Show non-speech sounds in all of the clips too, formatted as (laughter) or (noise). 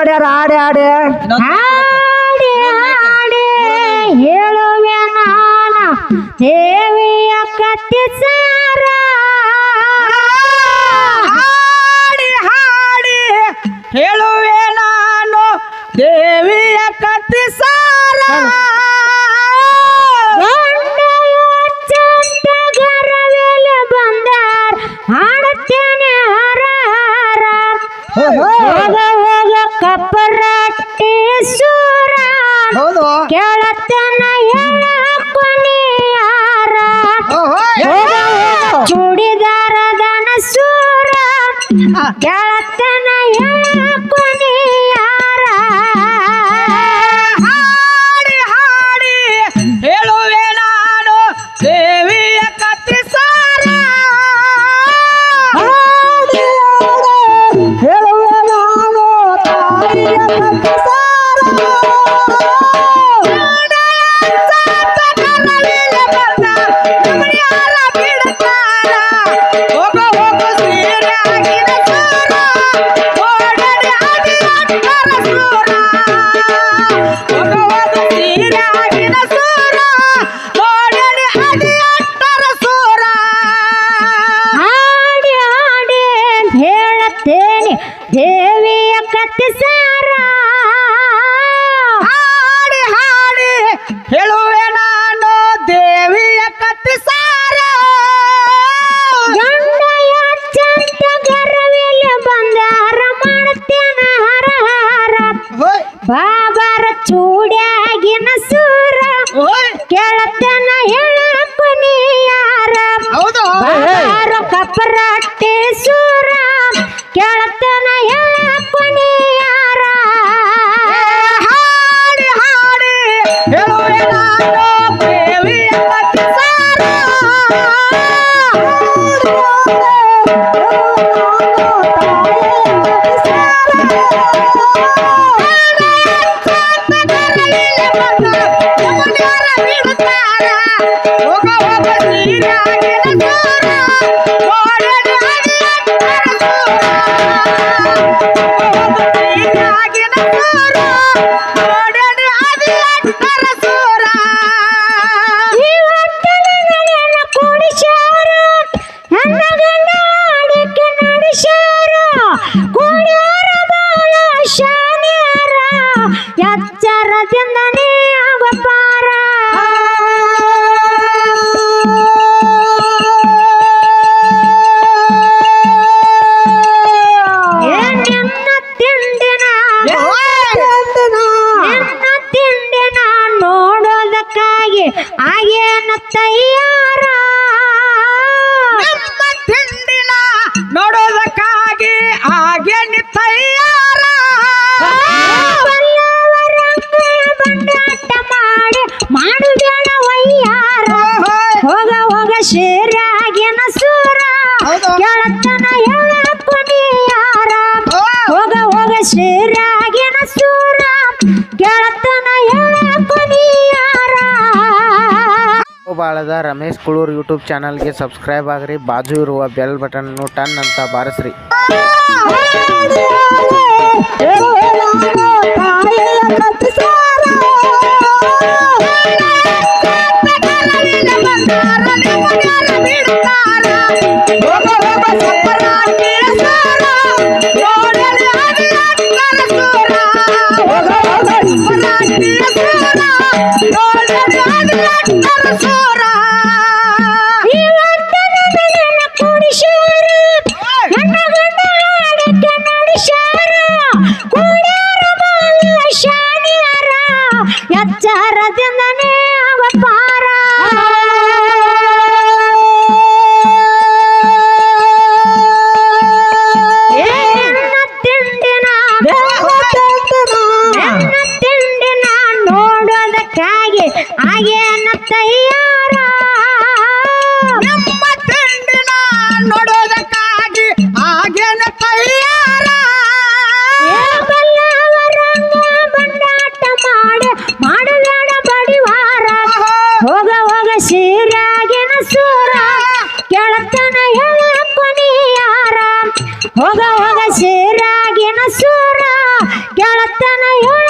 ಮಾಡ್ಯಾರ? ಆಡಿ ಆಡಿ. ಆಡಿ ಆಡಿ. ಹೇಳುವೆ ನಾನ. yes. मीरा बाद रमेश कुलूर यूट्यूब चानल सब्रैब आग रही बाजू बेल बटन टन अंत बारस रि. ¡Cállate! ಹೋಗ ಹೋಗ ಸೇರಾಗೇನ ಸೂರ ಕೇಳತ್ತನ ಹೇಳ.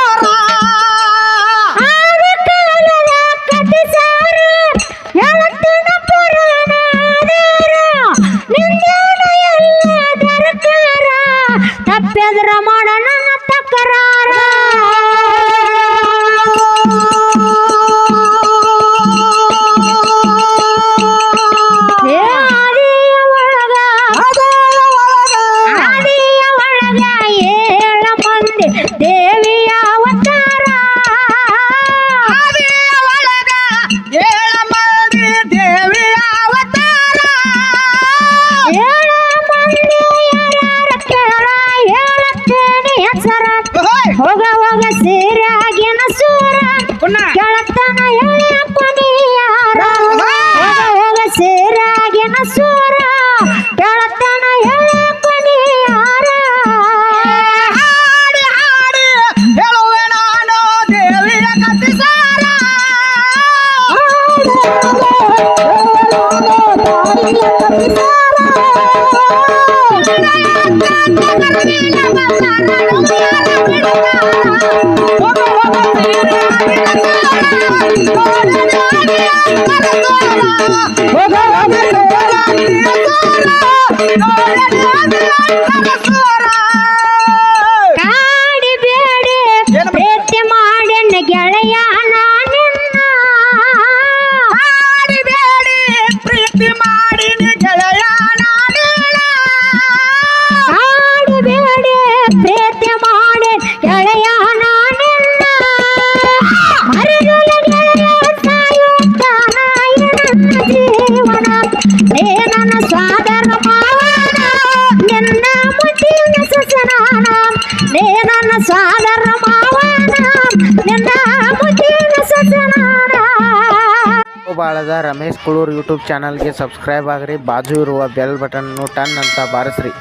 Dharwad Ramesh Kulur YouTube channel subscribe आग रही बाजू बेल बटन टन अंत बारस ना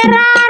cerrar.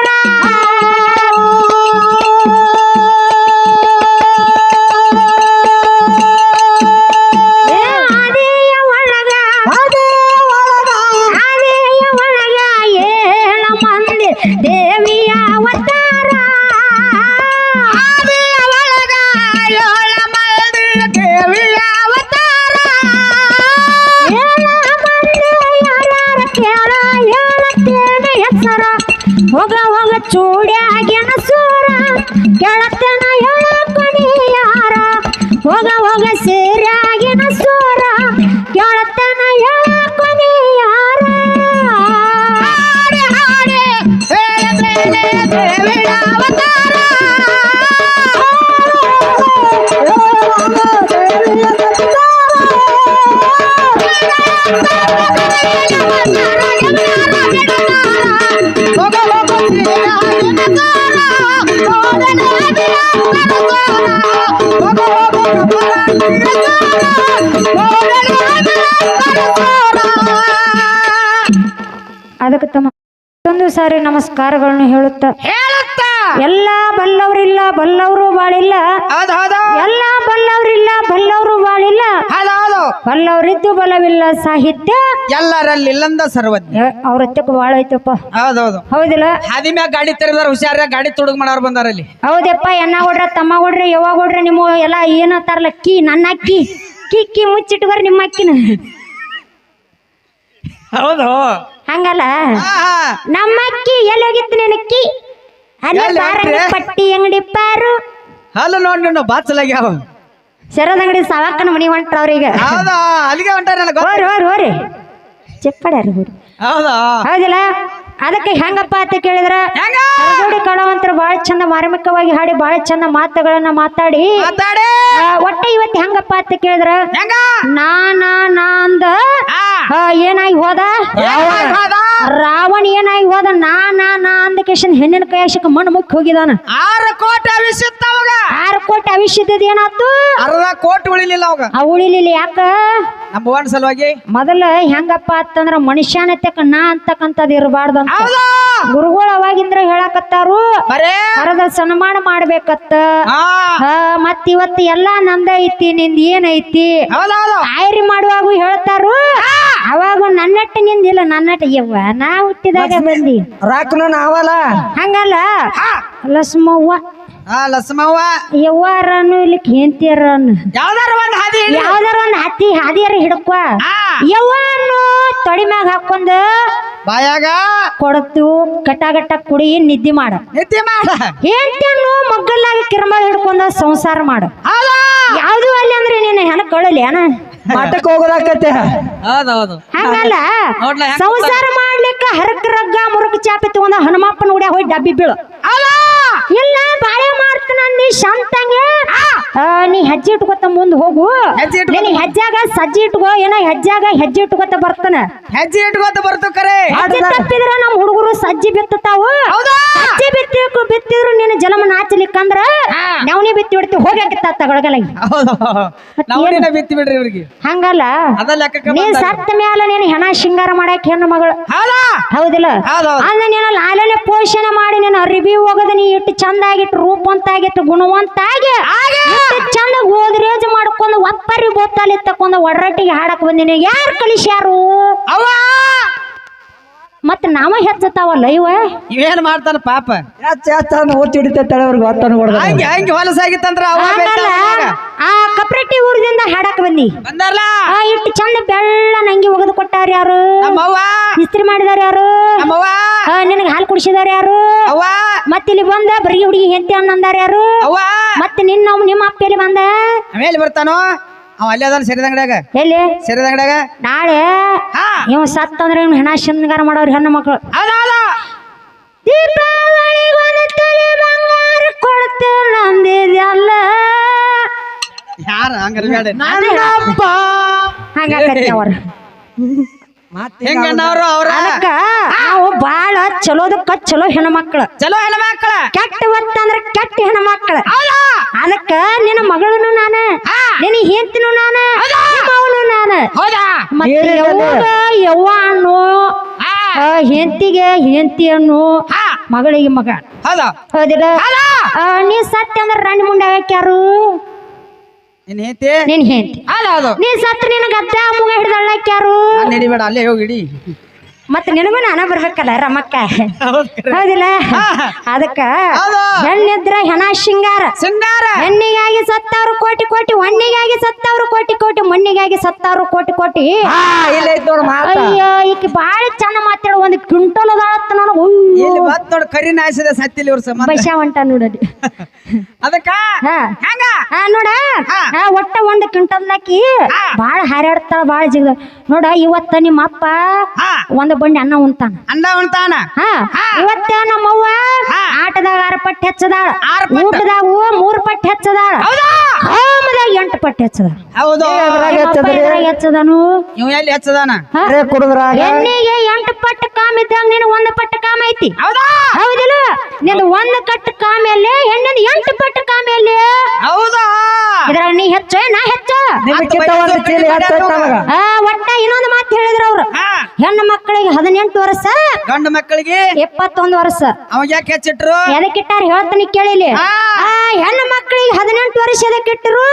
ನಮಸ್ಕಾರಗಳನ್ನು ಹೇಳುತ್ತಾ? ಹೇಳುತ್ತಾ? ಎಲ್ಲ ಬಲ್ಲವರಿಲ್ಲ ಬಲ್ಲವರು ಬಾಳಿಲ್ಲ. ಎಲ್ಲ ಬಲ್ಲವರಿಲ್ಲ ಬಲ್ಲವರು ಬಾಳಿಲ್ಲ. ಬಲ್ಲವರಿದ್ದು ಬಲವಿಲ್ಲ ಸಾಹಿತ್ಯ. ಎಲ್ಲರಲ್ಲಿ ಇಲ್ಲಂದ ಸರ್ವಜ್ಞ. ಅವ್ರ ಹತ್ತಕ್ಕೆ ಬಾಳ ಐತಪ್ಪ ಹೌದೌದು ಹೌದಿಲ್ಲ? ಹಾದಿ ಗಾಡಿ ತೆರೆದಾರ ಹುಷಾರ ಗಾಡಿ ತುಡುಗ ಮಾಡೋರು ಬಂದಾರ ಇಲ್ಲಿ ಹೌದಪ್ಪ ಎನ್ನ ಹೊಡ್ರ ತಮ್ಮ ಹೊಡ್ರಿ ಯಾವಾಗ ಹೊಡ್ರಿ ನಿಮ್ಮ ಎಲ್ಲ ಏನತ್ತಾರಲ್ಲ ಕಿ ನನ್ನ ಅಕ್ಕಿ. ಕಿ ಕಿ ಮುಚ್ಚಿಟ್ಬಾರ ನಿಮ್ಮ ಅಕ್ಕಿನ. ಹೌದು. ಎಲ್ಲಿ ಹೋಗಿತ್ತು ನಿನಕ್ಕಿ ಅಲ್ಲಿ ಎಲ್ಲಿ ಬಾರಂಗಿ? ಪಟ್ಟಿ ಅಂಗಡಿ ಪಾರು. ಅಲ್ಲ ನೋಡಿ ನೀನು ಬಾಚಲಾಗ್ಯಾವ ಶರದ್ ಅಂಗಡಿ ಸವಾಕನ ಮನಿ ಹೊಂಟ್ರ ಅವ್ರಿಗೆ ಹೌದಾ? ಅಲ್ಲಿಗೆ ಹೊಂಟಾರ ನನಗೆ ಹೋರಿ ಹೋರಿ ಹೋರಿ. ಚಿಕ್ಕಡ್ಯಾರ ಹೋರಿ. ಹೌದಾ? ಹೌದಿಲ್ಲ? ಅದಕ್ಕೆ ಹೆಂಗಪ್ಪ ಅಂತ ಕೇಳಿದ್ರ? ಹೆಂಗ? ಕಳವಂತರ ಬಹಳ ಚಂದ ಮಾರ್ಮಿಕವಾಗಿ ಹಾಡಿ ಬಹಳ ಚಂದ ಮಾತುಗಳನ್ನ ಮಾತಾಡಿ. ಒಟ್ಟೆ ಇವತ್ತು ಹೆಂಗಪ್ಪ ಅಂತ ಕೇಳಿದ್ರ? ನಾನಂದ ಏನಾಗಿ ಹೋದ? ರಾವಣ ಏನಾಗಿ ಹೋದ? ನಾ ನಾ ಅಂದ ಕೇಶನ್ ಹೆಣ್ಣಿನ ಕೈಯಾಶಕ ಮಣ್ಣು ಮುಕ್ಕಿ ಹೋಗಿದಾನ ಆರು ಕೋಟಿ ಅವಾಗ? ಆರು ಕೋಟಿ ಅವಿಷ್ಯದ ಏನಾತು ಅರ್ಧ ಕೋಟಿ ಉಳಿಲಿಲ್ಲ ಅವಾಗ? ಆ ಉಳಿಲಿಲ್ಲ ಯಾಕ? ನಮ್ಮ ಸಲುವಾಗಿ? ಮೊದಲ ಹೆಂಗಪ್ಪ ಅಂತಂದ್ರ ಮನುಷ್ಯನತೆಕ ನಾ ಅಂತಕ್ಕಂಥದ್ದು ಇರಬಾರ್ದು ಅಂತ. ಗುರುಗಳು ಅವಾಗಿಂದ್ರ ಹೇಳಕತ್ತಾರು. ಕರೆದ ಸನ್ಮಾನ ಮಾಡ್ಬೇಕತ್ತ. ಮತ್ ಇವತ್ತು ಎಲ್ಲಾ ನಂದ ಐತಿ ನಿಂದ ಏನೈತಿ ಆಯ್ರಿ ಮಾಡುವಾಗ ಹೇಳ್ತಾರು. ಅವಾಗ ನನ್ನಟ್ಟ ನಿಂದಿಲ್ಲ ನನ್ನಟ್ಟ ಯವ್ವ ನಾ ಹುಟ್ಟಿದಾಗ ಬಂದಿ. ರಾಕ್ನು ನಾವಲ್ಲ. ಹಂಗಲ್ಲ? ಲಸ್ಮವ್ವ ಹಾ ಲಸ್ಮವ್ವ ಯವ್ವಾರನ್ನು ಇಲ್ಲಿಕ್ ಹೆಂತಿಯರನ್ನು ಯಾವ್ದಾರ ಒಂದ್ ಹಾದಿ ಹಿಡಿ. ಯಾವ್ದಾರ ಒಂದ್ ಹತ್ತಿ ಹಾದಿಯರ ಹಿಡ್ಕೊ. ಆ, ತೊಡಿ ಮ್ಯಾಗ ಹಾಕೊಂಡು ಬಾಯಾಗ. ಕೊಡತು ಗಟ್ಟ ಕುಡಿ ನಿದ್ದೆ ಮಾಡ. ನಿದ್ದೆ ಮಾಡ. ಹೆಂಡತಿಯನ್ನು ಮಗ್ಗಲ್ಲಾಗ ಕಿರ್ಮಲ್ ಹಿಡ್ಕೊಂಡ ಸಂಸಾರ ಮಾಡು. ಹೌದಾ? ಯಾವ್ದು ಅಲ್ಲಿ ಅಂದ್ರೆ ನೀನು ಹೆಣ ಕಳಲಿ ಮಠಕ್ಕೆ ಹೋಗೋದಾಕತ್ತೆ ಹೌದೌದು. ಹಂಗಲ್ಲ. ನೋಡ್ಲ ಹೆಂಗ್ ಸಂಸಾರ ಮಾಡ್ಲಿಕ್ಕ ಹರಕ ರಗ್ಗ ಮುರುಕ ಚಾಪಿ ತಗೊಂಡ ಹನುಮಪ್ಪನ ಉಡ್ಯ ಹೋಗಿ ಡಬ್ಬಿ ಬೀಳು. ಹೌದಾ? ಇಲ್ಲ. ಮಾಡ್ತಾನ ನೀ ಶಾಂತಂಗೆ ನೀ ಹೆಜ್ಜೆ ಇಟ್ಕೋತ ಮುಂದ್ ಹೋಗು. ಹೆಜ್ಜೆ ಇಟ್ಕೊತ ನಿನ್ ಹೆಜ್ಜಾಗ ಸಜ್ಜಿ ಇಟ್ಕೋ ಏನ ಹೆಜ್ಜಾಗ ಹೆಜ್ಜೆ ಇಟ್ಕೋತ ಬರ್ತಾನ. ಹೆಜ್ಜೆ ಇಟ್ಕೋತ ಬರ್ತು ಕರೆ. ಹೆಜ್ಜೆ ತಪ್ಪಿದ್ರ ನಮ್ ಹುಡುಗರು ಸಜ್ಜಿ ಬಿತ್ತತಾವು ಹೌದಾ? ಸಜ್ಜಿ ಬಿತ್ತಿ ಬಿತ್ತಿದ್ರು ನಿನ್ನ ಜಲಮ ನಾಚಲಿಕ್ಕಂದ್ರ ನವನಿ ಬಿತ್ತಿ ಬಿಡ್ತಿ ಹೋಗಿ ತಗೊಳಗಲ್ಲ ಹೌದು. ನಾವೇನ ಬಿತ್ತಿ ಬಿಡ್ರಿ ಇವ್ರಿಗೆ. ಹಂಗಲ್ಲ. ಅದ ಲೆಕ್ಕಕ್ಕೆ ನೀ ಬಂದಾಗ. ಸತ್ತ ಮ್ಯಾಲ ನೀನ್ ಹೆಣ ಶೃಂಗಾರ ಮಾಡಕ್ ಹೆಣ್ಣು ಮಗಳು. ಹೌದಾ? ಹೌದಿಲ್ಲ? ಹೌದೌದು ಅಲ್ಲ ನೀನು ಲಾಲನೆ ಪೋಷಣೆ ಮಾಡಿ ನೀನು ಅರಿವಿ ಹೋಗದ ನೀ ಇಟ್ಟು ಚಂದಾಗಿಟ್ಟು ರೂಪವಂತಾಗಿಟ್ಟು ಗುಣವಂತಾಗಿ ಚಂದ ಗೋದ್ರೇಜ್ ಮಾಡ್ಕೊಂಡು ಒಪ್ಪರಿ ಬೋತಾಲಿ ತಕೊಂಡು ಒಡರಟ್ಟಿಗೆ ಹಾಡಕ್ ಬಂದಿನಿ. ಯಾರು ಕಲಿಸ್ಯಾರು ಅವ್ವ! ಮತ್ ನಾವ ಹೆಚ್ಚತಾವಲ್ಲ ಇವ? ಇವೇನ್ ಮಾಡ್ತಾನ ಪಾಪ? ಹೊಡೆದ ಹಂಗೆ ಹಂಗೆ ಹೊಲಸಾಗಿತ್ತಂದ್ರ ಅವ ಹಂಗಲ್ಲ ಆ ಕಪ್ರಟ್ಟಿ ಊರದಿಂದ ಹಾಡಕ್ ಬಂದಿ. ಇಷ್ಟು ಆ ಇಟ್ಟು ಚಂದ ಬೆಳ್ಳ ನಂಗೆ ಒಗದು ಕೊಟ್ಟಾರ ಯಾರು? ನಮ್ಮವ್ವ? ಇಸ್ತ್ರಿ ಮಾಡಿದಾರ ಯಾರು? ನಮ್ಮವ್ವ? ಆ, ನಿನಗೆ ಹಾಲು ಕುಡಿಸಿದಾರ ಯಾರು? ಅವ್ವ? ಮತ್ತೆ ಇಲ್ಲಿ ಬಂದ ಬರೀ ಹುಡುಗಿ ಹೆಂಡತಿ ಅನ್ನಂದಾರ ಯಾರು? ಅವ್ವ? ಮತ್ತೆ ನಿನ್ನ ನಿಮ್ಮ ಅಪ್ಪ ಎಲ್ಲಿ ಬಂದ? ಆಮೇಲೆ ಬರ್ತಾನೋ? ಅವ ಅಲ್ಲೇ ಅದಾನ ಸರಿದ ಅಂಗಡ್ಯಾಗ? ಎಲ್ಲಿ? ಸರಿದ ಅಂಗಡ್ಯಾಗ? ನಾಳೆ? ಹಾ. ಇವ ಸತ್ತಂದ್ರೆ ಇವ್ನು ಹೆಣ ಶೃಂಗಾರ ಮಾಡೋರು ಹೆಣ್ಣು ಮಕ್ಕಳು ಹೌದೌದು. ದೀಪಾವಳಿಗೆ ಒಂದು ತಲೆ ಬಂಗಾರ ಕೊಡ್ತೇವೆ ನಂದಿದೆಲ್ಲ ಯಾರ? ಹಂಗಾರ ಹಂಗಾಕತ್ತಿ ಅವ್ರ. (laughs) ಹೆಂಗಣ್ಣವ್ರು ಅವ್ರ. ಅದಕ್ಕ ನಾವು ಬಾಳ ಚಲೋದಕ್ಕ ಚಲೋ ಹೆಣ್ಮಕ್ಳು. ಚಲೋ ಹೆಣ್ಮಕ್ಳ? ಕೆಟ್ಟ ಹೊತ್ತಂದ್ರ ಕೆಟ್ಟ ಹೆಣ್ಮಕ್ಳ. ಅದಕ್ಕ ನಿನ್ನ ಮಗಳನು ನಾನು ನಿನ್ನ ಹೆಂತನು ನಾನು ಅವನು ನಾನು. ಹೌದಾ? ಮತ್ತೆ ಯವ್ವಗ ಯವ್ವ ಅನ್ನು ಹೆಂತಿಗೆ ಹೆಂತಿ ಅನ್ನು ಹಾ. ಮಗಳಿಗೆ ಮಗ. ಹೌದಾ? ಹೌದಿಲ್ಲ? ನೀ ಸತ್ಯ ಅಂದ್ರ ರಾಣಿ ಮುಂಡೆ ಹಾಕ್ಯಾರು? ನಿನ್ ಹೇತಿ ನಿನ್ ಹೆಂಡತಿ. ಹೌದೌದು ನೀ ಸತ್ ನಿನ್ನ ಗದ್ದ ಮುಗ ಹಿಡ್ದಳ್ಳಾಕ್ಯಾರು ನಾನು ಹಿಡಿಬೇಡ ಅಲ್ಲೇ ಹೋಗಿ ಹಿಡಿ ಮತ್ತೆ ನಿನಗೂ ನಾನ ಬರ್ಬೇಕಲ್ಲ ರಮಕ್ಕ? ಹೌದಿಲ್ಲ? ಅದಕ್ಕ. ಹೆಣ್ಣಿದ್ರ ಹೆಣ ಶೃಂಗಾರ. ಸಿಂಗಾರ ಹೆಣ್ಣಿಗಾಗಿ ಸತ್ತಾರು ಕೋಟಿ ಕೋಟಿ ಹೊಣ್ಣಿಗಾಗಿ ಸತ್ತಾರು ಕೋಟಿ ಕೋಟಿ ಮಣ್ಣಿಗಾಗಿ ಸತ್ತಾರು ಕೋಟಿ ಕೋಟಿ. ನೋಡ್ ಅಯ್ಯೋ ಈಕಿ ಬಾಳ ಚಂದ ಮಾತಾಡೋ ಒಂದು ಕ್ವಿಂಟಲ್ ಅದಾಳತ್ತ ನೋಡ್ ಕರಿ ನಾಯಿಸಿದ ಸತ್ತಿಲ್ಲ ಇವ್ರ ಸಂಬಂಧ. ಬಶ ಹೊಂಟ (laughs) ಅದಕ್ಕ? ನೋಡ. ಹಾ, ಒಟ್ಟ ಒಂದ್ ಕ್ವಿಂಟಲ್ ಹಾಕಿ ಬಾಳ ಹಾರಾಡ್ತಾಳ ಬಾಳ ಜಿಗ್ದ ನೋಡ ಇವತ್ತ ನಿಮ್ಮ ಅಪ್ಪ ಒಂದ್ ಬಂಡಿ ಅನ್ನ ಉಂತಾನ ಅನ್ನ ಉಣ್ತಾನ? ಹಾ ಇವತ್ತ ನಮ್ಮವ್ವ. ಆಟದಾಗ ಆರು ಪಟ್ಟು ಹೆಚ್ಚದಾಳ. ಆರ್ ಪಟ್ಟು. ಊಟದಾಗ ಮೂರು ಪಟ್ಟು ಹೆಚ್ಚದಾಳ. ಹೋಮದಾಗ ಎಂಟು ಪಟ್ಟು ಹೆಚ್ಚದಾಳ. ಹೌದು. ಹೆಚ್ಚದನು? ಇವ್ ಎಲ್ಲಿ ಹಚ್ಚದಾನ? ಎಂಟು ಪಟ್ಟು ಕಾಮ ಇದ್ದಾಗ ನೀನು ಒಂದು ಪಟ್ಟು ಕಾಮ ಐತಿ. ಹೌದಾ? ಹೌದಿಲ್ಲ? ನಿಂದು ಒಂದು ಕಟ್ಟು ಕಾಮೇಲೆ ಹೆಣ್ಣಿನ ಎಂಟು ಪಟ್ಟು ಕಾಮೇಲೆ ಹೌದಾ? ಇದ್ರಾಗ ನೀ ಹೆಚ್ಚು ನಾ ಹೆಚ್ಚು. ಒಟ್ಟ ಇನ್ನೊಂದು ಮಾತು ಹೇಳಿದ್ರ ಅವ್ರು. ಹಾ. ಹೆಣ್ಣು ಮಕ್ಕಳಿಗೆ ಹದಿನೆಂಟು ವರ್ಷ. ಗಂಡು ಮಕ್ಕಳಿಗೆ? ಇಪ್ಪತ್ತೊಂದು ವರ್ಷ. ಅವಾಗ ಯಾಕೆ ಹೆಚ್ಚಿಟ್ರು? ಎದಕ್ಕಿಟ್ಟಾರ ಹೇಳ್ತಾನೆ ಕೇಳಿಲಿ. ಆ ಹೆಣ್ಣು ಮಕ್ಕಳಿಗೆ ಹದಿನೆಂಟು ವರ್ಷ ಎದಕ್ಕಿಟ್ಟರು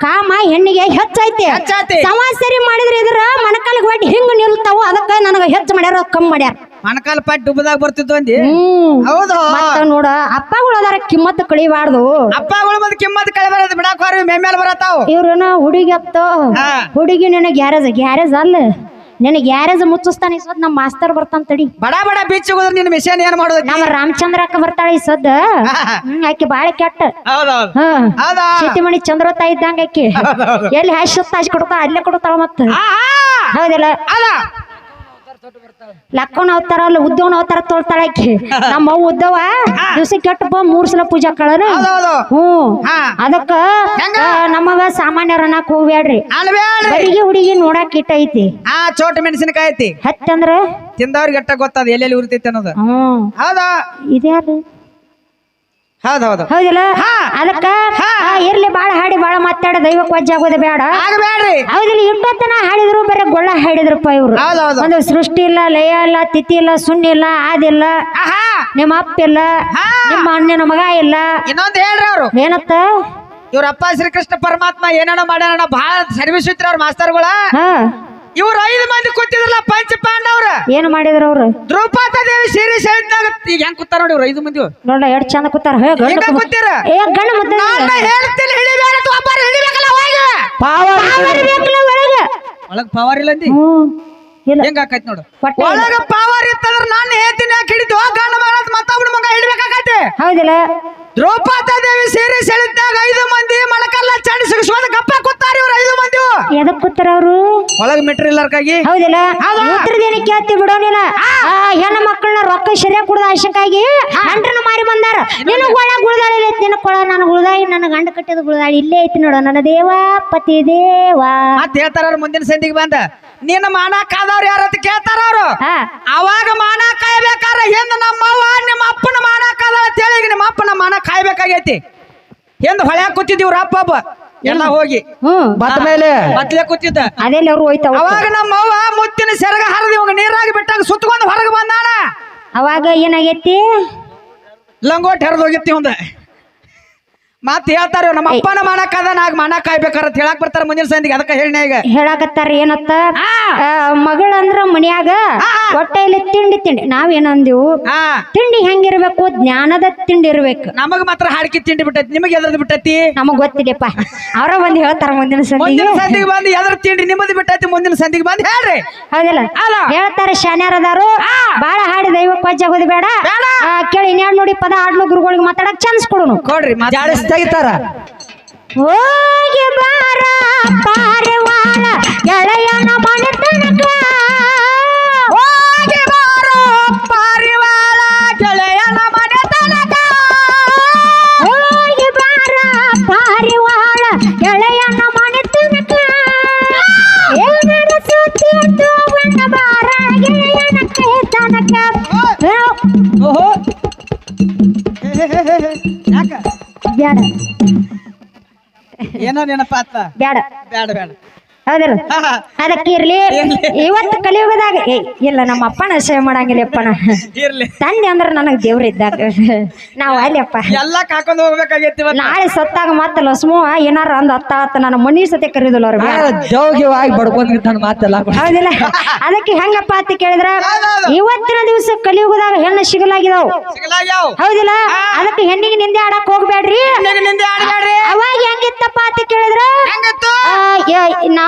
ಕಾಮ ಹೆಣ್ಣಿಗೆ ಹೆಚ್ಚೈತೆ. ಹೆಚ್ಚೈತಿ. ಮಾಡಿದ್ರೆ ಇದ್ರ ಮಣಕಾಲಿಗೆ ಹೊಟ್ಟಿ ಹಿಂಗ್ ನಿಲ್ತಾವ ಅದಕ್ಕ ನನಗ ಹೆಚ್ಚು ಮಾಡ್ಯಾರ ಕಮ್ಮಿ ಮಾಡ್ಯಾರ. ಮಣಕಾಲ್ ಪಟ್ಟು ಡುಬ್ಬದಾಗ ಬರ್ತಿದ್ವು ಅಂದಿ? ಹ್ಮ್. ಹೌದು. ಮತ್ತ ನೋಡ ಅಪ್ಪಗಳು ಅದಾರ ಕಿಮ್ಮತ್ ಕಳಿಬಾರ್ದು. ಅಪ್ಪಗಳು ಬಂದ್ ಕಿಮ್ಮತ್ ಕಳೆ ಬರೋದು ಬಿಡಾಕ್ ಹೋರಿ ಮೇಮೇಲೆ ಬರತಾವ್ ಇವ್ರನ ಹುಡುಗಿ ಅತ್ತ. ಹಾ. ಹುಡುಗಿ ನಿನ್ನ ಗ್ಯಾರೇಜ್ ಗ್ಯಾರೇಜ್ ಅಲ್ಲ. ನಿನಗೆ ಗ್ಯಾರೇಜ್ ಮುಚ್ಚಿಸ್ತಾನೆ ಈ ಸದ್ ನಮ್ಮ ಮಾಸ್ತರ್ ಬರ್ತಾನ ತಡಿ. ಬಡ ಬಡ ಬೀಚ್ ನಿನ್ ಮಿಷನ್ ಏನ್ ಮಾಡೋದು ನಮ್ಮ ರಾಮಚಂದ್ರ ಅಕ್ಕ ಬರ್ತಾಳೆ ಈ ಸದ್ದ ಹ್ಮ್ ಆಕಿ ಬಾಳ ಕೆಟ್ಟ. ಹೌದೌದು. ಹ. ಹೌದಾ? ಸೀತಿಮಣಿ ಚಂದ್ರತ ಇದ್ದಂಗ ಆಕಿ. ಎಲ್ಲಿ ಹ್ಯಾಶ್ ಸುತ್ತ ಹಚ್ಚಿ ಕೊಡ್ತಾ ಅಲ್ಲೇ ಕೊಡ್ತಾಳ ಮತ್ತ. ಹೌದಿಲ್ಲ? ಅಲ್ಲ. ಲಕ್ಕವನ ಅವತಾರ ಅಲ್ಲ ಉದ್ದವನ ಅವತಾರ ತೋಳ್ತಾಳೆ ಆಕಿ. ನಮ್ಮ ಅವ್ವ ಉದ್ದವ ದಿವಸ ಕೆಟ್ಟಪ್ಪ ಮೂರ್ ಸಲ ಪೂಜಾ ಕಳರ ಹ್ಮ್. ಅದಕ್ಕ ನಮ್ಮವ ನಮಗ ಸಾಮಾನ್ಯರ ಅನ್ನಕ್ ಬರಿಗೆ ಹುಡುಗಿ ನೋಡಕ್ ಇಟ್ಟ ಐತಿ. ಆ ಚೋಟ ಮೆಣಸಿನಕಾಯಿ ಐತಿ. ಹತ್ತಂದ್ರ? ತಿಂದವ್ರಿಗೆ ಎಟ್ಟ ಗೊತ್ತದ ಎಲ್ಲೆಲ್ಲಿ ಉರಿತೈತಿ ಅನ್ನೋದು. ಹ್ಮ್ ಹೌದಾ? ಇದ್ಯಾರು ಹೌದ್ ಹೌದು. ಹೌದಿಲ್ಲ? ಹಾ. ಅದಕ್ಕ ಹಾ. ಆ, ಇರ್ಲಿ ಬಾಳ ಹಾಡಿ ಬಾಳ ಮಾತಾಡ ದೈವಕ್ಕೆ ವಜ್ಜ ಆಗೋದು ಬೇಡ. ಆಗಬೇಡ್ರಿ ಹೌದಿಲ್ಲ ಇಟ್ಟೊತ್ತನ ಹಾಡಿದ್ರು ಬರೀ ಗೊಳ್ಳ ಹಾಡಿದ್ರಪ್ಪ ಇವ್ರು. ಒಂದು ಸೃಷ್ಟಿ ಇಲ್ಲ ಲಯ ಇಲ್ಲ ತಿಥಿ ಇಲ್ಲ ಸುಣ್ಣ ಇಲ್ಲ ಆದಿಲ್ಲ ಆಹಾ. ನಿಮ್ಮ ಅಪ್ಪ ಇಲ್ಲ ಹಾ. ನಿಮ್ಮ ಅಣ್ಣನ ಮಗ ಇಲ್ಲ. ಇನ್ನೊಂದ್ ಹೇಳ್ರಿ ಅವ್ರು. ಏನತ್ತ? ಇವ್ರ ಅಪ್ಪ ಶ್ರೀಕೃಷ್ಣ ಪರಮಾತ್ಮ ಏನೇನೋ ಮಾಡ್ಯಾರ ಬಹಳ ಸರ್ವಿಸ್ ಇತ್ರ ಅವ್ರ ಮಾಸ್ತರ್ಗಳ. ಹಾ. ಇವ್ರ ಐದು ಮಂದಿ ಕೂತಿದ್ರಲ್ಲ ಪಂಚ ಪಾಂಡವ್ರ ಏನು ಮಾಡಿದ್ರು ಅವ್ರು? ದ್ರೌಪದ ದೇವಿ ಸೀರೆ ಸೇರಿದಾಗ ಈಗ ಹೆಂಗ್ ಕೂತಾರ ನೋಡಿ ಇವ್ರು ಐದು ಮಂದಿ ನೋಡ ಎರಡ್ ಚಂದ ಕೂತಾರ? ಹೇ ಗಂಡ ಹಿಂಗ ಕೂತೀರ? ಏ ಗಂಡ ಮುದ್ದೆ ನಾನ್ ಹೇಳ್ತೀನಿ ಹಿಡಿಬೇಡ ಅಂತ ಒಬ್ಬರು ಹಿಡಿಬೇಕಲ್ಲ ಹೋಗಿ. ಪಾವರ್ ಬೇಕಲ್ಲ ಒಳಗ ಒಳಗ್ ಪವರ್ ಇಲ್ಲ ಅಂದಿ? ಹೆಂಗ ಆಕೈತಿ ನೋಡು? ಒಳಗ ಪವರ್ ಇತ್ತಂದ್ರೆ ನಾನು ಹೇಳ್ತೀನಿ ಯಾಕೆ ಹಿಡಿತು? ಗಂಡ ಮಗಳ ಮತ್ತೊಬ್ಬ ಮಗ ಹಿಡಿಬೇಕಾಗತ್ತೆ ಹೌದಿಲ್ಲ. ದ್ರೌಪದ ದೇವಿ ಸೀರೆ ಸೆಳೆದಾಗ ಐದು ಮಂದಿ ಮೊಳಕಲ್ಲ ಚಂಡಿ ಸಿಗಿಸುವಂತ ಗಪ್ಪ ಕೂತಾರ ಇವ್ರು ಐದು ಮಂದಿ. ಎದಕ್ ಕೂತಾರ ಅವರು? ಒಳಗ್ ಮೆಟ್ರಿ ಇಲ್ಲರ್ಕಾಗಿ ಹೌದಿಲ್ಲ? ಹೌದಾ? ಕೇಳ್ತಿ ಕೇಳ್ತಿ ಬಿಡೋನಿಲ್ಲ ಆ ಹೆಣ್ಣು ಮಕ್ಕಳನ್ನ ರೊಕ್ಕ ಸರಿಯಾಗಿ ಕುಡ್ದ ಆಶಕ್ಕಾಗಿ ಗಂಡ್ರನ್ನ ಮಾರಿ ಬಂದಾರ. ನಿನ್ನ ಒಳ ಗುಳದಾಳಿ ನಿನ್ನ ಕೊಳ ನಾನು ಗುಳದಾಳಿ ನನ್ನ ಗಂಡ ಕಟ್ಟಿದ ಗುಳದಾಳಿ ಇಲ್ಲೇ ಐತಿ ನೋಡು. ನನ್ನ ದೇವ ಪತಿ ದೇವ. ಮತ್ ಹೇಳ್ತಾರ ಅವ್ರು ಮುಂದಿನ ಸಂದಿಗೆ ಬಂದ. ನಿನ್ನ ಮಾನ ಕಾದವ್ರು ಯಾರ ಅಂತ ಕೇಳ್ತಾರ ಅವ್ರು? ಅವಾಗ ಮಾನ ಕಾಯ್ಬೇಕಾರ ಹಿಂದ ನಮ್ಮವ್ವ ನಿಮ್ಮ ಅಪ್ಪನ ಮಾನ ಕಾದ ಅಂತೇಳಿ ಈಗ ನಿಮ್ಮ ಅಪ್ಪನ ಮಾನ ಕಾಯ್ಬೇಕಾಗೈತಿ. ಎಂದು ಹೊಳ್ಯಾಗ ಕೂತಿದ್ವಿ ಇವ್ರ ಅಪ್ಪ ಒಬ್ಬ. ಎಲ್ಲ ಹೋಗಿ. ಬತ್ತ ಮೇಲೆ ಬತ್ಲೆ ಕೂತಿದ್ದ. ಅದೆಲ್ಲ ಅವ್ರು ಹೋಯ್ತಾವ ಅವಾಗ ನಮ್ಮವ್ವ ಮುತ್ತಿನ ಸೆರಗ ಹರಿದ ಇವಾಗ ನೀರಾಗಿ ಬಿಟ್ಟಾಗ ಸುತ್ತಕೊಂಡು ಹೊರಗೆ ಬಂದಾನ. ಅವಾಗ ಏನಾಗೈತಿ? ಲಂಗೋಟ್ ಹರಿದೋಗಿತ್ತಿ ಒಂದ ಮತ್ ಹೇಳ್ತಾರ ನಮ್ಮ ಅಪ್ಪನ ಕಾದ ನಾಗ ಮಾನ ಕಾಯ್ಬೇಕಾರ ಹೇಳಕ್ ಬರ್ತಾರ ಮುಂದಿನ ಸಂದಿಗೆ. ಅದಕ್ಕೆ ಹೇಳಿನ ಈಗ. ಹೇಳಾಕತ್ತಾರ ಏನತ್ತ? ಮಗಳಂದ್ರ ಮನ್ಯಾಗ. ಹೊಟ್ಟೆಯಲ್ಲಿ ತಿಂಡಿ ತಿಂಡಿ. ನಾವೇನಂದಿವು? ಆ ತಿಂಡಿ ಹೆಂಗಿರ್ಬೇಕು? ಜ್ಞಾನದ ತಿಂಡಿ ಇರ್ಬೇಕು. ನಮಗ್ ಮಾತ್ರ ಹಾಡ್ಕಿ ತಿಂಡಿ ಬಿಟ್ಟೈತಿ. ನಿಮಗೆ ಎದ್ರದ್ ಬಿಟ್ಟೈತಿ? ನಮಗ್ ಗೊತ್ತಿದೆಪ್ಪ. ಅವರ ಬಂದು ಹೇಳ್ತಾರ ಮುಂದಿನ ಸಂದಿಗೆ. ಸಂದಿಗೆ ಬಂದು ಎದ್ರ ತಿಂಡಿ ನಿಮ್ಮದು ಬಿಟ್ಟೈತಿ ಮುಂದಿನ ಸಂದಿಗೆ ಬಂದು ಹೇಳ್ರಿ. ಹೌದಿಲ್ಲ. ಹೇಳ್ತಾರ ಶಾನ್ಯಾರದಾರು. ಬಾಳ ಹಾಡಿ ದೈವ ಪಜ್ಜ ಹೋದ್ ಬೇಡ. ಕೇಳಿ ಇನ್ಯಾಡ್ ನೋಡಿ ಪದ ಹಾಡ್ಲು ಗುರುಗಳಿಗೆ ಮಾತಾಡಕ್ ಚಾನ್ಸ್ ಕೊಡುನು. ಕೊಡ್ರಿ. ಮಾತ್ ಹೋಗಿ ಬಾರ ಪಾರಿವಾಳ ಗೆಳೆಯನ ಮನೆತನಕ ಹೋಗಿ ಬಾರೋ ಪಾರಿವಾಳ ಗೆಳೆಯನ ಮನೆ ತನಕ. ಹೋಗಿ ಬಾರ ಪಾರಿವಾಳ ಗೆಳೆಯನ ಮನೆತನಕ ಏನಾರ ಸುದ್ದಿ ಇತ್ತು ಬಂದ ಬಾರ ಗೆಳೆಯನ ಕೈ ತನಕ. ಓಹೋ. ಯಾಕ? ಬ್ಯಾಡ. ಏನೋ ನೆನಪಾತ ಬ್ಯಾಡ. ಬ್ಯಾಡ ಬೇಡ ಹೌದಿಲ್ಲ ಹಾ, ಹಾ. ಅದಕ್ಕೆ ಇರ್ಲಿ. ಇವತ್ತು ಕಲಿಯುಗದಾಗ ಏ ಇಲ್ಲ ನಮ್ಮ ಅಪ್ಪನ ಸೇವೆ ಮಾಡಂಗಿಲ್ಲಪ್ಪನ ತಂದೆ ಅಂದ್ರೆ ನನಗೆ ದೇವ್ರ ಇದ್ದಾಗ. ನಾವು ಅಲ್ಲಪ್ಪ ಎಲ್ಲ ಕಾಕೊಂಡ್ ಹೋಗ್ಬೇಕಾಗೈತಿ ನಾಳೆ ಸತ್ತಾಗ ಮತ್ತೆ ಲಸ್ಮು ಏನಾರ ಒಂದ್ ಹತ್ತ ಹತ್ತ ನನ್ನ ಮನಿ ಸತೆ ಕರೀದಿಲ್ಲ ಅವ್ರ ಜೋಗಿವಾಗಿ ಬಡ್ಕೊಂಡ್ ಮಾತಲ್ಲ ಹೌದಿಲ್ಲ. ಅದಕ್ಕೆ ಹೆಂಗಪ್ಪ ಅಂತ ಕೇಳಿದ್ರ ಇವತ್ತಿನ ದಿವಸ ಕಲಿಯುಗದಾಗ ಹೆಣ್ಣು ಸಿಗಲಾಗಿದಾವ್. ಹೌದಿಲ್ಲ? ಅದಕ್ಕೆ ಹೆಣ್ಣಿಗೆ ನಿಂದೆ ಆಡಕ್ ಹೋಗ್ಬೇಡ್ರಿ. ಅವಾಗ ಹೆಂಗಿತ್ತಪ್ಪ ಅಂತ ಕೇಳಿದ್ರ? ಹೆಂಗಿತ್ತು?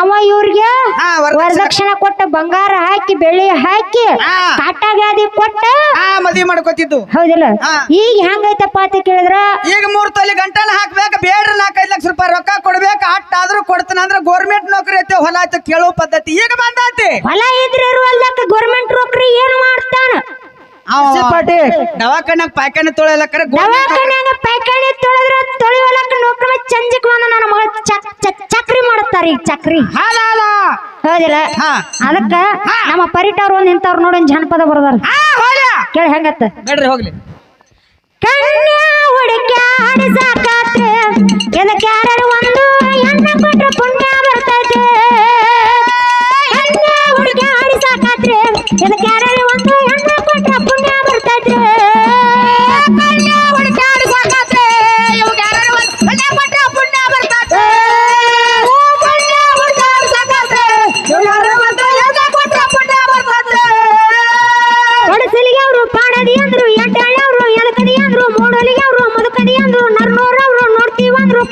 ಆ, ನಾವ ಇವ್ರಿಗೆ ಹಾ, ವರದಕ್ಷಿಣೆ. ವರದಕ್ಷಿಣೆ ಕೊಟ್ಟ ಬಂಗಾರ ಹಾಕಿ ಬೆಳ್ಳಿ ಹಾಕಿ ಹಾ. ಕಾಟಾಗಾದಿ ಕೊಟ್ಟ ಆ ಮದ್ವಿ ಮಾಡ್ಕೋತಿದ್ದು ಹೌದಿಲ್ಲ ಹಾ. ಈಗ ಹೆಂಗೈತಪ್ಪ ಅಂತ ಕೇಳಿದ್ರ ಈಗ ಮೂರ್ ತೊಲಿ ಗಂಟನ ಹಾಕ್ಬೇಕು ಬೇಡ್ರಿ ನಾಲ್ಕೈದು ಲಕ್ಷ ರೂಪಾಯಿ ರೊಕ್ಕ ಕೊಡ್ಬೇಕು ಅಟ್ ಆದ್ರೂ ಕೊಡ್ತಾನ ಅಂದ್ರೆ ಗೌರ್ಮೆಂಟ್ ನೌಕರಿ ಐತೆ ಹೊಲ ಐತೆ ಕೇಳೋ ಪದ್ಧತಿ ಈಗ ಬಂದೈತಿ ಹೊಲ ಇದ್ರೆ ಇರುವಲ್ದಕ್ಕ ಗೌರ್ಮೆಂಟ್ ನೌಕರಿ ಏನ್ ಮಾಡ್ತಾನ ಪಾಟಿ. ದವಾಖಾನ್ಯಾಗ ಪಾಯ್ಕಾನೆ ತೊಳೆಯಲಕ್ಕರ ದವಾಖಾನ್ಯಾಗ ಪೈಖಾನೆ ತೊಳೆದ್ರ ತೊಳಿವಲಕ್ಕ ನೌಕರಿ ಚಂಜಕ್ ಬಂದ ನನ್ನ ಮಗಳ ಚಕ್ ಚಕ್ ಚಕ್ರಿ ಮಾಡುತ್ತಾರ ಈಗ ಚಕ್ರಿ. ಹಾಲ ಹಾಲ. ಹೌದಿಲ್ಲ? ಹಾ. ಅದಕ್ಕ ನಮ್ಮ ಪರಿಟವ್ರು ಒಂದ್ ನಿಂತವ್ರು ನೋಡಿ ಒಂದ್ ಜನಪದ ಬರದಾರ. ಹೋಗ್ಲ. ಕೇಳಿ ಹೆಂಗತ್ತ? ಬೇಡ್ರಿ ಹೋಗ್ಲಿ. ಕನ್ಯಾ ಹುಡುಕ್ಯಾಡಿ ಸಾಕಾತ್ರೆ ಎದಕ್ಕೆ ಯಾರು ಒಂದು ಎಣ್ಣ ಕೊಟ್ರೆ ಪುಣ್ಯ ಬರ್ತೈತೆ. ಕನ್ಯಾ ಹುಡುಕ್ಯಾಡಿ ಸಾಕಾತ್ರೆ ಎದಕ್ಕೆ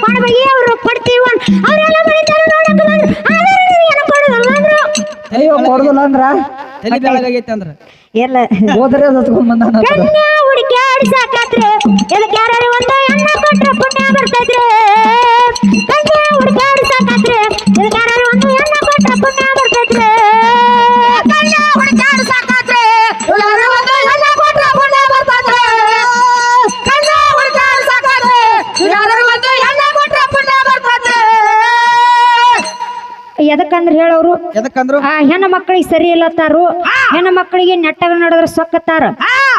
ಅಂದ್ರು ಅವರು ಕೊಡ್ತೀವಿ ಅವರೆಲ್ಲ ಬರೀತಾರೆ ನೋಡಕ್ ಬಂದ್ರು. ಆದ್ರೆ ಏನು ಕೊಡೋದಲ್ಲ ಅಂದ್ರು. ಅಯ್ಯೋ ಕೊಡುದಿಲ್ಲ ಅಂದ್ರ? ತಲೆ ಬೆಳಗಾಗೈತೆ ಅಂದ್ರ? ಎಲ್ಲ. ಹೋದ್ರೆ ಹತ್ಕೊಂಡ್ ಬಂದ ಹುಡುಕ್ಯಾಡಿ ಸಾಕಾದ್ರೆ ಇದಕ್ಕೆ ಯಾರು ಒಂದು ಹೆಣ್ಣ ಕೊಟ್ರೆ ಪುಣ್ಯ ಬರ್ತೈತ್ರಿ. ಎದಕ್ಕಂದ್ರೆ ಆ ಹೆಣ್ಣು ಮಕ್ಕಳಿಗೆ ಸರಿ ಇಲ್ಲತ್ತಾರು ಹೆಣ್ಣು ಮಕ್ಕಳಿಗೆ ನೆಟ್ಟಾಗ ನಡೆದ್ರ ಸೊಕ್ಕತ್ತಾರ.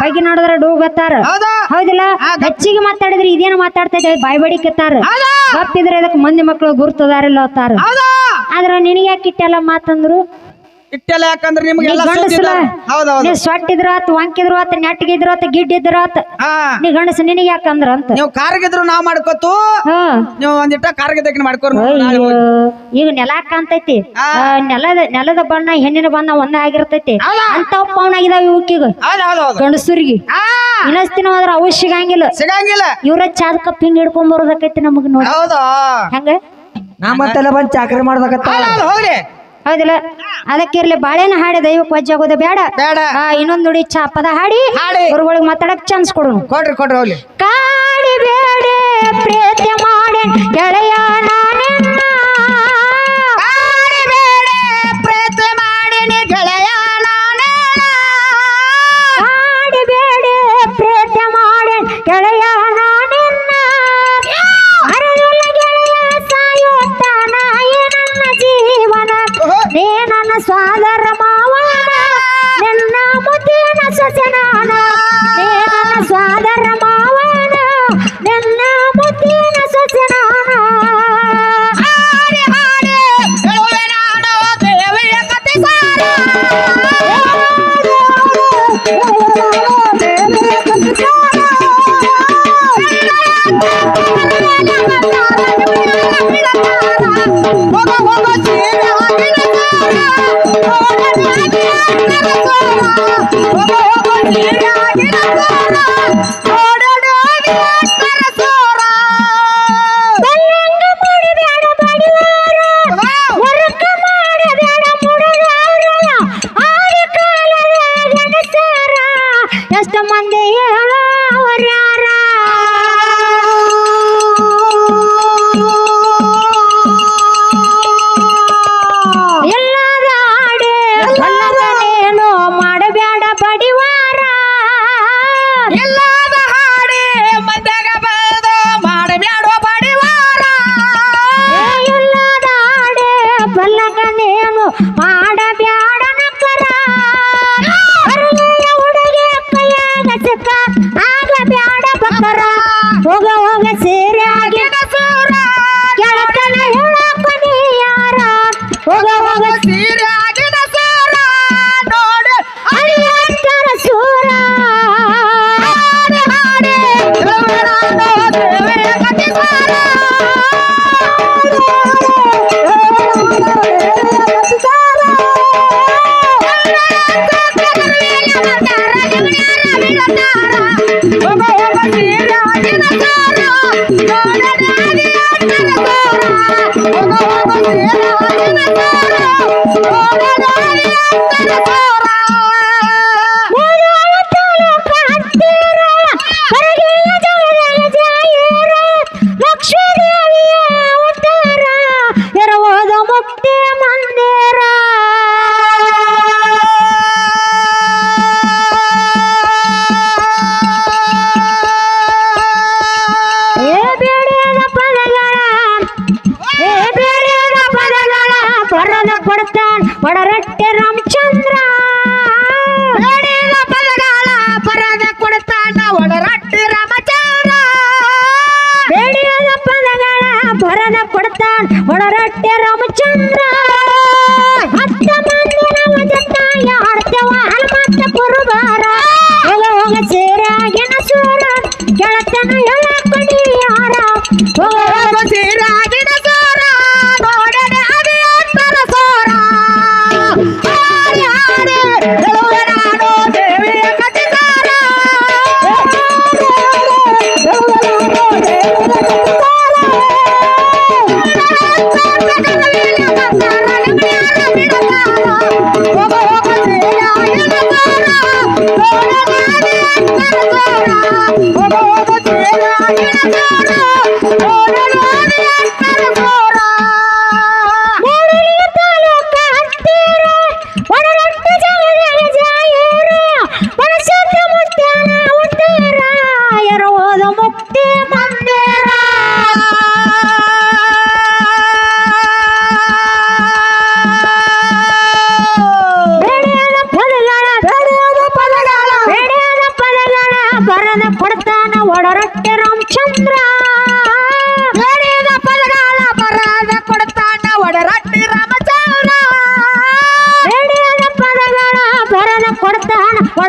ಬಗ್ಗೆ ನೋಡಿದ್ರೆ ಡೂಗತ್ತಾರ. ಹೌದು. ಹೌದಿಲ್ಲ? ಹೆಚ್ಚಿಗೆ ಮಾತಾಡಿದ್ರೆ ಇದೇನು ಮಾತಾಡ್ತಾ ಇದ್ದಾರೆ ಬಾಯ್ ಬಡಿಕತ್ತಾರ. ಗೊತ್ತಿದ್ರೆ ಅದಕ್ಕೆ ಮಂದಿ ಮಕ್ಕಳು ಗುರ್ತದಾರಿಲ್ಲ ಅತ್ತಾರ ಆದ್ರ ನಿನಗ್ಯಾಕಿಟ್ಟೆಲ್ಲ ಯಾಕೆ ಇಟ್ಟೆಲ್ಲ ಯಾಕಂದ್ರೆ ನೀ ನಿಮ್ಗೆಲ್ಲ ಗಂಡಸಲ ಹೌದೌದು. ನೀ ಸೊಟ್ಟಿದ್ರ ಆತ್ ವಂಕಿದ್ರು ಆತ್ ನೆಟ್ಟಗಿದ್ರು ಆತ್ ಗಿಡ್ಡಿದ್ರು ಆತ್. ಹಾ. ನೀ ಗಂಡಸ ನಿನಗೆ ಯಾಕಂದ್ರ ಅಂತ. ನೀವು ಕಾರ್ಗಿದ್ರು ನಾವ್ ಮಾಡ್ಕೋತು ಹಾ. ನೀವು ಒಂದಿಟ್ಟ ಕಾರ್ಗಿದ್ದಕ್ಕೆ ಮಾಡ್ಕೋರ್ ಅಯ್ಯೋ ಈಗ ನೆಲ ಕಾಣ್ತೈತಿ. ಆ, ನೆಲದ ನೆಲದ ಬಣ್ಣ ಹೆಣ್ಣಿನ ಬಣ್ಣ ಒಂದ ಆಗಿರ್ತೈತಿ. ಅಂತ ಪವನಾಗಿದಾವ ಇವಕ್ಕೀಗ ಹೌದು ಹೌದು ಹೌದು. ಗಂಡಸರಿಗೆ. ಹಾ. ಇನ್ನಸ್ತಿನ ಹೋದ್ರ ಅವು ಸಿಗಂಗಿಲ್ಲ. ಸಿಗಂಗಿಲ್ಲ. ಇವ್ರ ಚಾದ ಕಪ್ ಹಿಂಗ್ ಹಿಡ್ಕೊಂಡ್ ಬರೋದಕ್ಕೈತಿ ನಮಗ್ ನೋಡಿ. ಹೌದು. ಹಂಗ? ನಾ ಮತ್ತೆಲ್ಲ ಬಂದ್ ಚಾಕರಿ ಮಾಡ್ಬೇಕತ್ತ ಹೌದು ಹೌದು ಹೋಗ್ಲಿ. ಹೌದಿಲ್ಲ? ಅದಕ್ಕಿರ್ಲಿ ಬಾಳೆನ ಹಾಡಿ ದೈವಕ್ಕೆ ವಜ್ಜೆ ಆಗೋದು ಬೇಡ. ಬೇಡ. ಆ, ಇನ್ನೊಂದ್ ನುಡಿ ಚಾ ಪದ ಹಾಡಿ ಹಾಡಿ. ಗುರುಗಳಿಗೆ ಮಾತಾಡಕ್ ಚಾನ್ಸ್ ಕೊಡು ಕೊಡ್ರಿ ಕೊಡ್ರಿ ಹೋಗ್ಲಿ. ಕಾಡಿ ಬೇಡ ಪ್ರೀತಿ ಮಾಡಿ ಗೆಳೆಯ ನಾನೆನ್ನ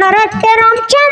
ಕೊಡ್ತಾನ